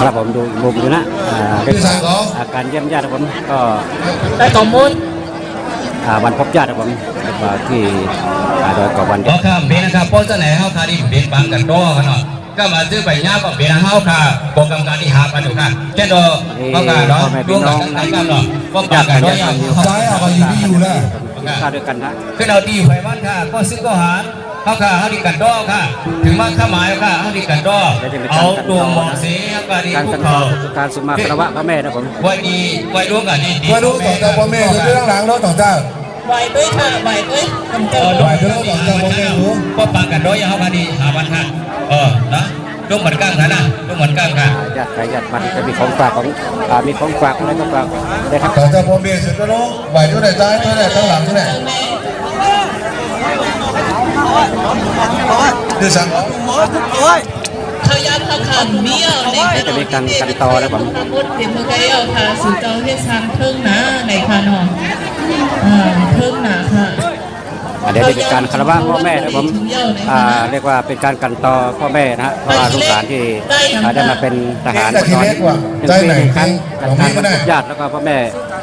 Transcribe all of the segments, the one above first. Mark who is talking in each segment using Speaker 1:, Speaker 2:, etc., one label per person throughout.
Speaker 1: ครับผมดูอีกมุมอยู่นะอ่าเป็น
Speaker 2: ที่สั่งของ
Speaker 1: อาการเยี่ยมญาติครับผมก็
Speaker 3: ได้ข้อมูล
Speaker 1: อ่าวันพบญาติครับผมมาที่อ่าโดยก่อวัน
Speaker 4: เพ
Speaker 1: เด็ก
Speaker 4: ราะข้ามเบนนะครับเพราะเสนอเฮาคาที่เบนบางกันตัวกันเนาะก็มาซื้อใบหญ้าก็เบนเฮาค่ะโปรแกรมการที่หากันอยู่ค่ะแค่ดอเขาค่ะเนาะร่วมกันทั้งกันเนาะก็ปา
Speaker 1: ญากติ
Speaker 4: กัน
Speaker 1: ญา
Speaker 4: ด้ว
Speaker 1: ติ
Speaker 4: ย
Speaker 1: มี
Speaker 2: ซ้ายเอาไปอยู่ที่อยู่แล้ว
Speaker 1: กินข้าวด้วยกันนะ
Speaker 4: ขึ้นเอาดีไฟมันค่ะก็ซื้อก็หาร เขาค่ะเฮาดีกันดอค่ะ ถึงมาข้าหมายค่ะเฮาดีกันดอเอาตัวหมอเสียก็ดี
Speaker 1: การ
Speaker 4: พว
Speaker 1: กั
Speaker 4: ก
Speaker 1: นต่อ
Speaker 4: เขา
Speaker 1: คือการสมมาคารวะพระแม่นะผม
Speaker 4: ไว้ดีไว้ร่วมกันดีดี
Speaker 2: มาดูต่อจากพ่อแม่คือเรื่องหลังแล้วต่อจาก
Speaker 3: ไหวด้วยค่ะไหวด้วยทำเจ
Speaker 4: เอ
Speaker 3: อ
Speaker 4: อ
Speaker 3: ด้
Speaker 4: ด้
Speaker 3: ว
Speaker 4: วยยก็ปากกันด้วยเฮาคาดีหาวันค่ะเออนะต้องเหมือนกันค่ะนะต้องเหมือนกันค่ะ
Speaker 1: ญาติใครญาติมันจะมีของฝากของอ่ามีของฝากอะไรก็ฝากได้ครับ
Speaker 2: ต่อจากพ่อแม่สุดแล้วเนาะไหวเท่าไหร่ซ้ายเท่าไหร่ข้างหลังเท่า ไหร่ที่สั่งของ
Speaker 3: เขายัดเขาขาดเบี้ยวในขนมที่เป็นขบุตรเดี๋ยวมือก็เอาค่ะสู่เจ้าเทศทางเพิ่งนะในคานอนอ่าเพิ่งนะค่ะ
Speaker 1: อ่าเดี๋ยวจะเป็นการคารวะพ่อแม่นะผมเรียกว่าเป็นการกันต่อพ่อแม่นะฮะเพราะว่าลูกหลานที่ได้มาเป็นทหารมาตอนหนึ่งปีหนึ่งครั้งจากการญาติแล้วก็พ่อแม่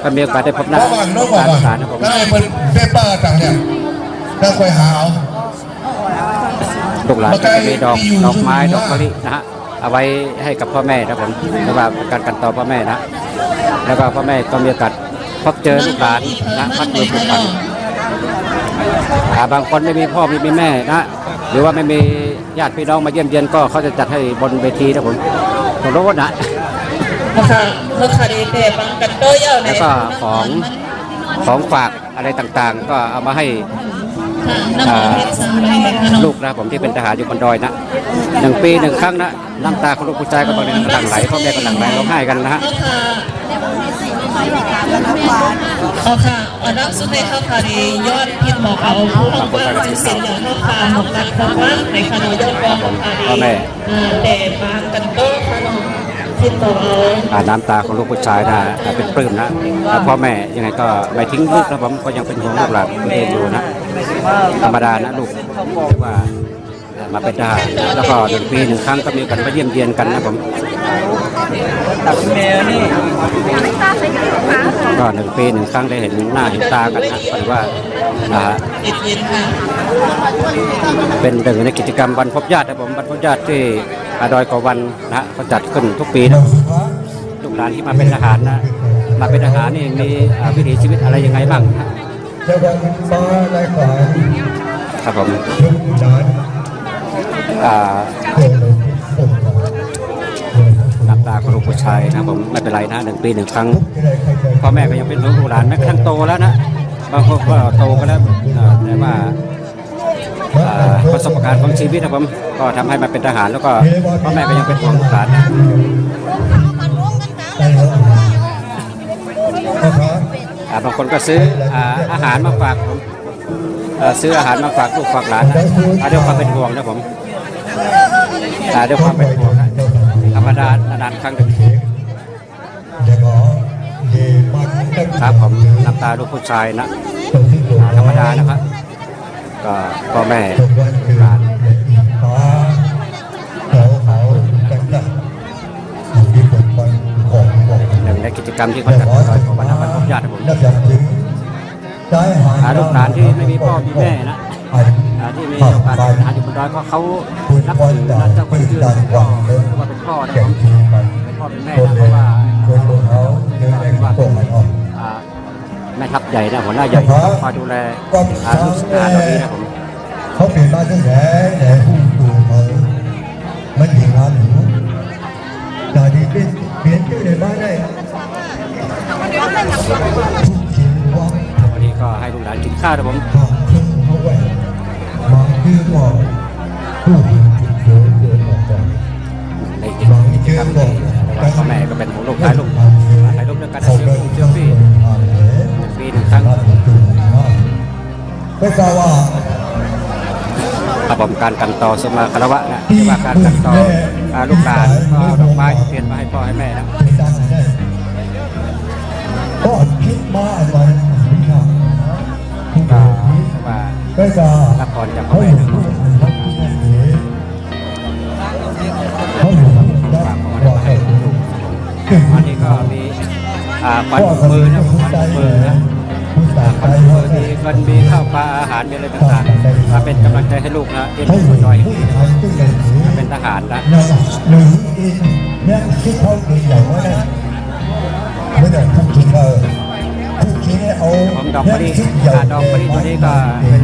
Speaker 1: ก็มีโอกาสได้พบหน้า
Speaker 2: ระหว่าร
Speaker 1: ทหารนะผม
Speaker 2: ได้เป็นเป้ป้าต่างเนี่ยถ้าคอยหาเอา
Speaker 1: ลูกหลานก็จะมีดอกดอกไม้ดอกมะลินะฮะเอาไว้ให้กับพ่อแม่นะผมเรียกว่าเป็นการกันต่อพ่อแม่นะ แล้วก็พ่อแม่ก็มีโอกาสพบเจอลูกหลานนะพัดมือผูกพันอ่าบางคนไม่มีพ่อไม่มีแม่นะหรือว่าไม่มีญาติพี่น้องมาเยี่ยมเยียนก็เขาจะจัดให้บนเวทีนะผมผมรู้ว่านะ
Speaker 3: ค่ะเขาขาดแต่บางกันโต้ยาวใน
Speaker 1: แล้วก็ของของฝากอะไรต่างๆ ก็เอามาให้
Speaker 3: น้ำมันเพชรสามในขนม
Speaker 1: ลูกนะผมที่เป็นทหารอยู่บนดอยนะหนึ่งปีหนึ่งครั้งนะน้ำตาของลูกผู้ชายก็บางทีหลั่งไหลพ่อแม่ก็หลั่งไหลร้องไห้กันนะฮะ
Speaker 3: เขาค่ะเอาน้ำซุปในข้าวขาดียอดพิษหมอกเอาผู้ของเบิ้งเสียงอย่างข้าวขาหมกรักเพราะว่าในขนมยอดกองข้าวขาดีแต่บางกันโต้ขน
Speaker 1: น้ำตาของลูกผู้ชายนะเป็นปลื้มนะแล้วพ่อแม่ยังไงก็ไม่ทิ้งลูกนะผมก็ยังเป็นห่วงลูกหลานตัวเองอยู่นะธรรมดานะลูกว่ามาเป็นทหารแล้วก็หนึ่งปีหนึ่งครั้งก็มีกันมาเยี่ยมเยียนกันนะผมก็หนึ่งปีหนึ่งครั้งได้เห็นหน้าเห็นตากันนะก็ถือว่าอ่า
Speaker 3: เย็นค่ะ
Speaker 1: เป็นหนึ่งในกิจกรรมวันพบญาตินะผมวันพบญาติที่ อาดอยกวันนะฮะเขาจัดขึ้นทุกปีนะลูกหลานที่มาเป็นทหารนะมาเป็นทหารนี่มีวิถีชีวิตอะไรยังไงบ้างนะครับผม
Speaker 2: น้ำ
Speaker 1: ตาของลูผู้ชายนะผมไม่เป็นไรนะหนึ่งปีหนึ่งครั้งพ่อแม่ก็ยังเป็นลูกหลานแม้กระทั่งโตแล้วนะบางคนก็โตกันแล้วแต่ว่า ประสบการณ์ของชีวิตนะผมก็ทำให้มาเป็นทหาร แล้วก็พ่อแม่ก็ยังเป็นห่วงลูกหลานนะ
Speaker 2: บา
Speaker 1: งคนก็ซื้ออาอาหารมาฝากผมซื้ออาหารมาฝากลูกฝากหลานนะด้วยความเป็นห่วงนะผมด้วยความเป็นห่วงนะธรรมดานานๆครั้งหนึ่ง
Speaker 2: เดียว
Speaker 1: ครับผมน้ำตาลูกผู้ชายนะธรรมดานะครับ ก็พ่อแม่หลานหนึ่งในกิจกรรมที่เขาจัดโดยของบรรดาบรรพญาตินะผม
Speaker 2: หา
Speaker 1: ลูกหลานที่ไม่มีพ่อมีแม่นะที่มีโอกาสหาอยู่บนดอยก็เขานับถือนะเจ้าคนชื่อพ่อหรือว่าเป็นพ่อนะ
Speaker 2: แก่
Speaker 1: ผม
Speaker 2: ทีมัน
Speaker 1: เป็นพ่อเป็นแม่
Speaker 2: นะ
Speaker 1: เพราะว่า
Speaker 2: เขาเดินในกลุ่มมันออก
Speaker 1: อ่า แม่ทัพใหญ่นะหัวหน้าใหญ่คอยดูแลอ่าลูกทหารเหล่านี้นะผม
Speaker 2: เขาเปลี่ยนมาตั้งแต่แต่ผู้ดูเขามันยิงงานหนูแต่ดีเป็นเปลี่ยนชื่อในบ้านได้ทุกชิ้นว่าง
Speaker 1: วันนี้ก็ให้ลูกหลานกินข้าวนะผม
Speaker 2: ทางเครื่องเขาแหวกบางคือว่าผู้ ไม่ทราบว่า
Speaker 1: ครับผมการกันต่อสมาคารวะนะหรือว่าการกันต่ออ่าลูกหลานก็เอาดอกไม้เทียนมาให้พ่อให้แม่นะ
Speaker 2: เป็นดังได้ก็คิดมาอะไรไม่ทราบผู้
Speaker 1: ก็
Speaker 2: คิด
Speaker 1: ว่า
Speaker 2: ก็จะ
Speaker 1: รับพรจากพ่
Speaker 2: เขา
Speaker 1: อ
Speaker 2: อ
Speaker 1: แม่
Speaker 2: ยู่
Speaker 1: นะ
Speaker 2: ที่เขาอยู่ที่เขาอยู่ที่ว่าเขาอยู่
Speaker 1: วันนี้ก็มีอ่าควันมือนะควันมือนะ
Speaker 2: ผู้ตาก
Speaker 1: ควัน
Speaker 2: ใจ
Speaker 1: มื
Speaker 2: ว่า
Speaker 1: อ มีเงินมีข้าวปลาอาหารมีอะไรต่างๆมาเป็นกำลังใจให้ลูกนะที่
Speaker 2: ให้
Speaker 1: ลูกหน่อย
Speaker 2: ผู้ไทยตู้ใหญ่ถือ
Speaker 1: เป็นทหารนะ
Speaker 2: นะหรืออินเนี่ยคิดเขาเก่งอย่างว่าเนี่ยไม่ได้ผู้คิดเออผู้คิดเอา
Speaker 1: ของดอกมะลิอ่าดอกมะลิตัวนี้ก็เป็น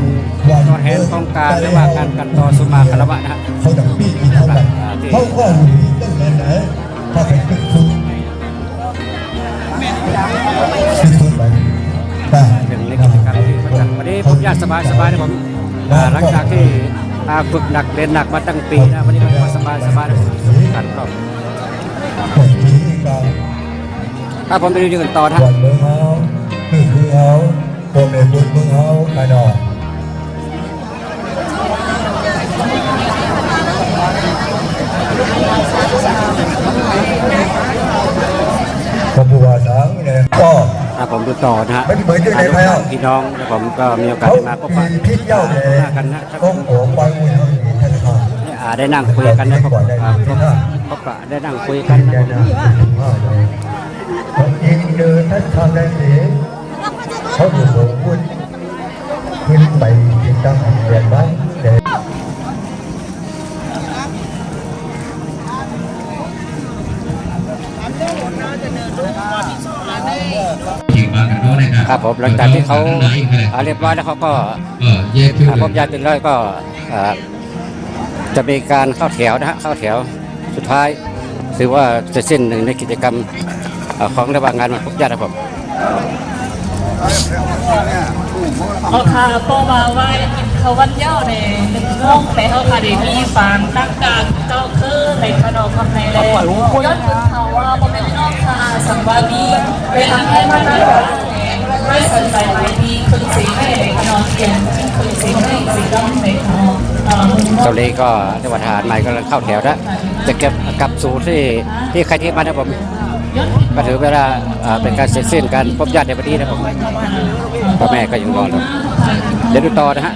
Speaker 1: ตัวแทนของการเรียกว่าการกันต่อสุมาคารวะนะฮะ
Speaker 2: เขาดังปีกินเท่ากันเขาก็หนีตั้งแต่ไหนถ้าเป็นตึก
Speaker 1: ยากสบายสบายนะผมอ่าหลังจากที่อาฝึกหนักเรียนหนักมาตั้งปีนะวันนี้ก็มาสบายสบายนะกันรอบ
Speaker 2: คนที่ก็
Speaker 1: ถ้าผมไปดูยืนต่อนะ
Speaker 2: วันเมืองเฮาคือคือเฮาตัวเมบุญเมืองเฮาไปดอกขบวนสังเนี่ยก็
Speaker 1: ถ้าผมดูต่อนะฮะ
Speaker 2: ไม่เหมือนที่ไหนไปอะ
Speaker 1: พี่น้องนะผมก็มีโอกาส
Speaker 2: เขา
Speaker 1: ได้มาพบปะ
Speaker 2: มีพิษเย้าเลย
Speaker 1: หน้ากันนะ
Speaker 2: ต้องโผล่ไปมุยทางนี้ท่านข้า
Speaker 1: อ่าได้นั่งคุยกันนะพบอ่าพบพบปะได้นั่งคุยกัน
Speaker 2: แก
Speaker 1: นะ
Speaker 2: น่าเป็นว่าเลยเขาเองเดินท่านทางได้เสียเขาอยู่โบกพุ่นขึ้นไปติดตั้งเรียนบ้านแต่
Speaker 4: ขี่มากันด้วยนะ ครับ
Speaker 1: ครับผมหลังจากที่เขาอ่าเรียบร้อยแล้วเขาก็
Speaker 4: เออเย็บ
Speaker 1: อ่าพบญาติเป็นร้อยก็อ่าจะมีการเข้าแถวนะฮะเข้าแถวสุดท้ายถือว่าจะสิ้นหนึ่งในกิจกรรมอ่าของระหว่างงานวันพบญาติครับผม
Speaker 3: เอาค่ะโปมาไหว้กินข้าววันเย้าในหนึ่งโมงในเขาค่ะเดี๋ยวมีฟานตั้งการเจ้าคือในขนมคำในเลยยอดถึงเขาว่าพ่อแม่พี่น้องค่ะสัง ว่ามีไปทำให้มันน่าไม่สนใจหลายดีคืนสีให้ในขนเทียนคืนสีให้สีดำในขนมเอ่อ
Speaker 1: เกาหลีก็จังหวัดทหารใหม่ก็เข้าแถวแล้วจะเก็บกลับสู่ที่ที่ใครที่มานะผม
Speaker 3: ยอดถึง
Speaker 1: ก็ถือเวลาเป็นการเสร็จสิ้นการพบญาติในวันนี้นะผมพ่อแม่ก็ยังรออยู่เดี๋ยวดูต่อนะฮะ